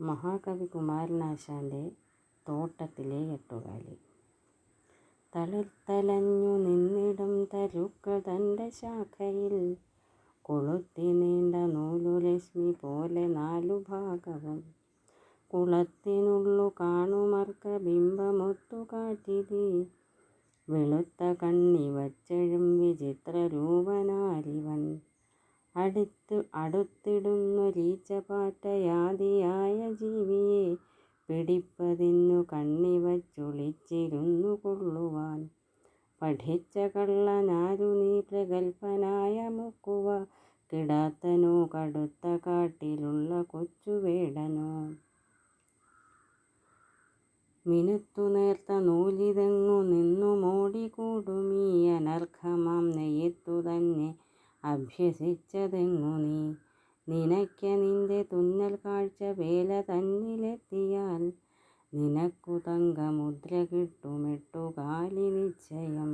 മഹാകവി കുമാരനാശാന്റെ തോട്ടത്തിലെ എട്ടുകാലി. തളിർത്തലഞ്ഞു നിന്നിടും തരുക്കൾ തന്റെ ശാഖയിൽ. കൊളുത്തി നീണ്ട നൂലു ലക്ഷ്മി പോലെ നാലു ഭാഗവും. കുളത്തിനുള്ളു കാണുമർക്ക ബിംബമൊത്തു കാറ്റിതി വെളുത്ത കണ്ണി വച്ചഴും വിചിത്ര രൂപനാരിവൻ അടുത്ത് അടുത്തിടുന്നൊരീച്ചപാറ്റയാദിയായ ജീവിയെ. പിടിപ്പതിന്നു കണ്ണിവച്ചൊളിച്ചിരുന്നു കൊള്ളുവാൻ. പഠിച്ച കള്ളനാരു നീ പ്രഗത്ഭനായ മുക്കുവ. കിടാത്തനോ കടുത്ത കാട്ടിലുള്ള കൊച്ചുവേടനോ മിനുത്തു നേർത്ത നൂലിതെങ്ങു നിന്നു മോടികൂടുമീ അനർഘമാം നെയ്യത്തു തന്നെ അഭ്യസിച്ചതെങ്ങു നീ? നിനയ്ക്ക നിന്റെ തുന്നൽ കാഴ്ച വേല തന്നിലെത്തിയാൽ നിനക്കു തങ്കമുദ്ര കിട്ടുമെട്ടുകാലി നിശ്ചയം.